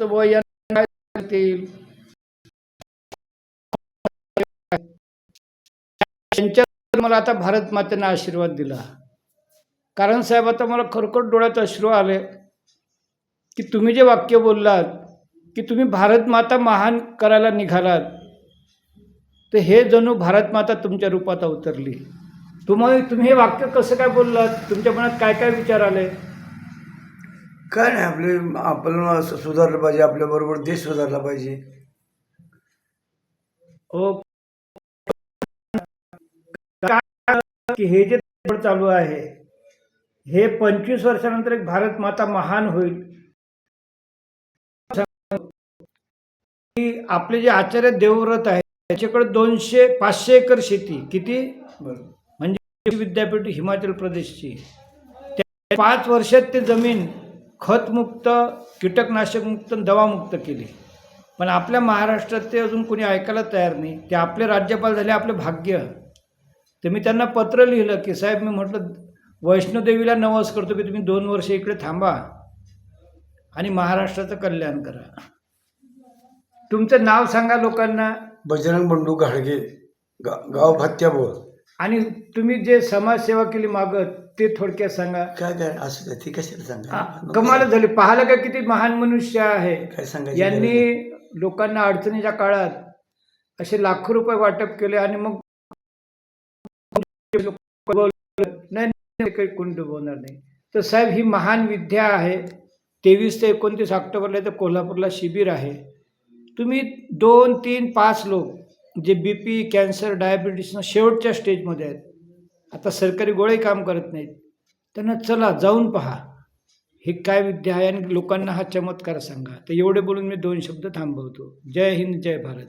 वय येईल त्यांच्या मला आता भारत मातेनं आशीर्वाद दिला. कारण साहेब आता मला खरखर डोळ्यात अश्रू आले की तुम्ही जे वाक्य बोललात की तुम्ही भारत माता महान करायला निघालात तर हे जणू भारत माता तुमच्या रूपात अवतरली. तुम्हाला तुम्ही हे वाक्य कसं काय बोललात? तुमच्या मनात काय काय विचार आले? काय नाही आपले आपण असं सुधारलं पाहिजे आपल्याबरोबर देश सुधारला पाहिजे. ओ काय की हे जे धडपड चालू आहे हे पंचवीस वर्षानंतर एक भारत माता महान होईल. की आपले जे आचार्य देवव्रत आहे त्याच्याकडे दोनशे पाचशे एकर शेती किती? बरोबर म्हणजे विद्यापीठ हिमाचल प्रदेशची. त्या पाच वर्षात ते जमीन खतमुक्त कीटकनाशकमुक्त दवामुक्त केली. पण आपल्या महाराष्ट्रात ते अजून कोणी ऐकायला तयार नाही. ते आपले राज्यपाल झाले आपलं भाग्य. तर मी त्यांना पत्र लिहिलं की साहेब मी म्हटलं वैष्णोदेवीला नवस करतो की तुम्ही दोन वर्ष इकडे थांबा आणि महाराष्ट्राचं कल्याण करा. तुमचं नाव सांगा लोकांना. बजरंग बंडू घाडगे गा गाव भत्त्याबोळ आणि तुम्ही जे समाजसेवा केली मागत ते थोडक्यात सांगा. काय काय असं काय ती कशाला सांगा. कमाल झाली. पाहायला का किती महान मनुष्य आहे. काय सांगायचं यांनी लोकांना अडचणीच्या काळात असे लाखो रुपये वाटप केले आणि मग नाही कोणी डुबवणार नाही. तर साहेब ही महान विद्या आहे. तेवीस ते एकोणतीस ऑक्टोबरला तर कोल्हापूरला शिबिर आहे. तुम्ही दोन तीन पाच लोक जे बी पी कॅन्सर डायबिटीसनं शेवटच्या स्टेजमध्ये आहेत. आता सरकारी गोळे काम करत नाहीत. त्यांना चला जाऊन पहा. हे काय विद्या आहे आणि लोकांना हा चमत्कार सांगा. तर एवढे बोलून मी दोन शब्द थांबवतो. जय हिंद जय भारत.